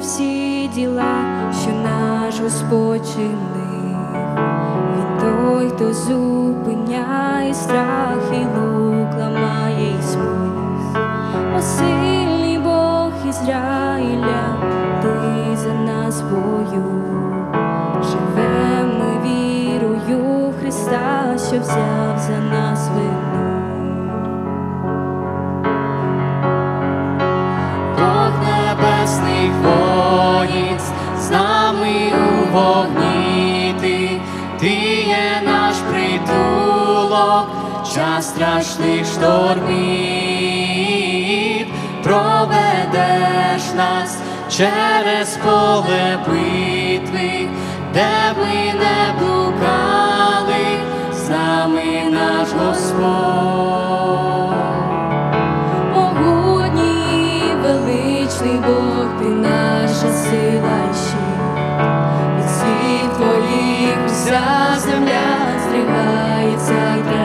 всі діла, що наш Господь чинив. Він той, хто зупиняє страх, і лук ламає і спис. О сильний Бог Ізраїля, ти за нас бою, живемо вірою в Христа, що взяв за нас вину. Час страшних штормів, проведеш нас через поле битви, де ми не блукали, з нами наш Господь. Могутній величний Бог, ти наша сила і щит. Від слів твоїх вся земля здригається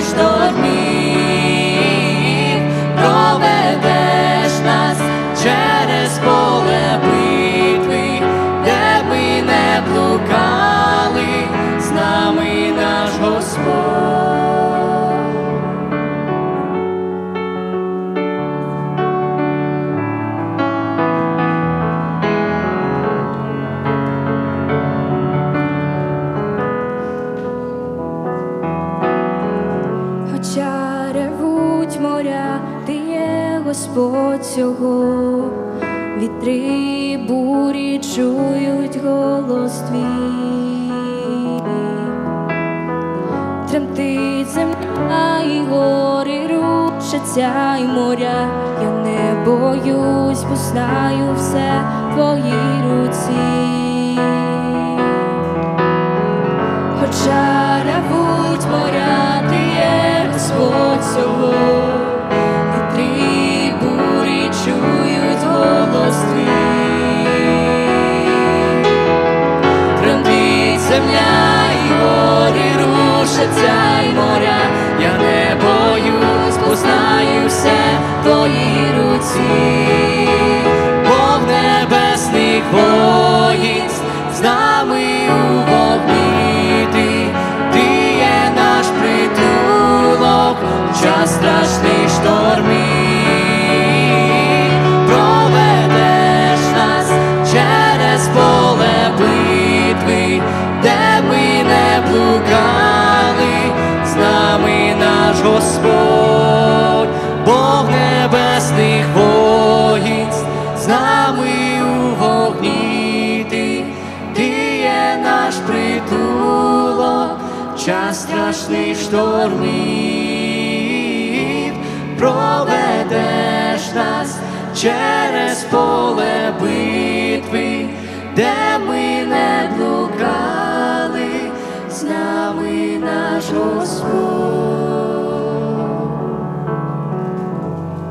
страшний штормів, проведеш нас через поле битви, де би не блукали, з нами наш Господь. Хоча ревуть моря, ти є Господь цього, вітри бурі чують голос твій. Тремтить земля і гори рушаться, і моря, я не боюсь, бо знаю все в твоїй руці. Гори рушаться, й моря, я не боюсь, познаю все в твоїй руці. Наш Господь, Бог небесних воїнств, з нами у вогні ти, ти є наш притулок, час страшних штормів, проведеш нас через поле битви, де ми не блукали, з нами наш Господь.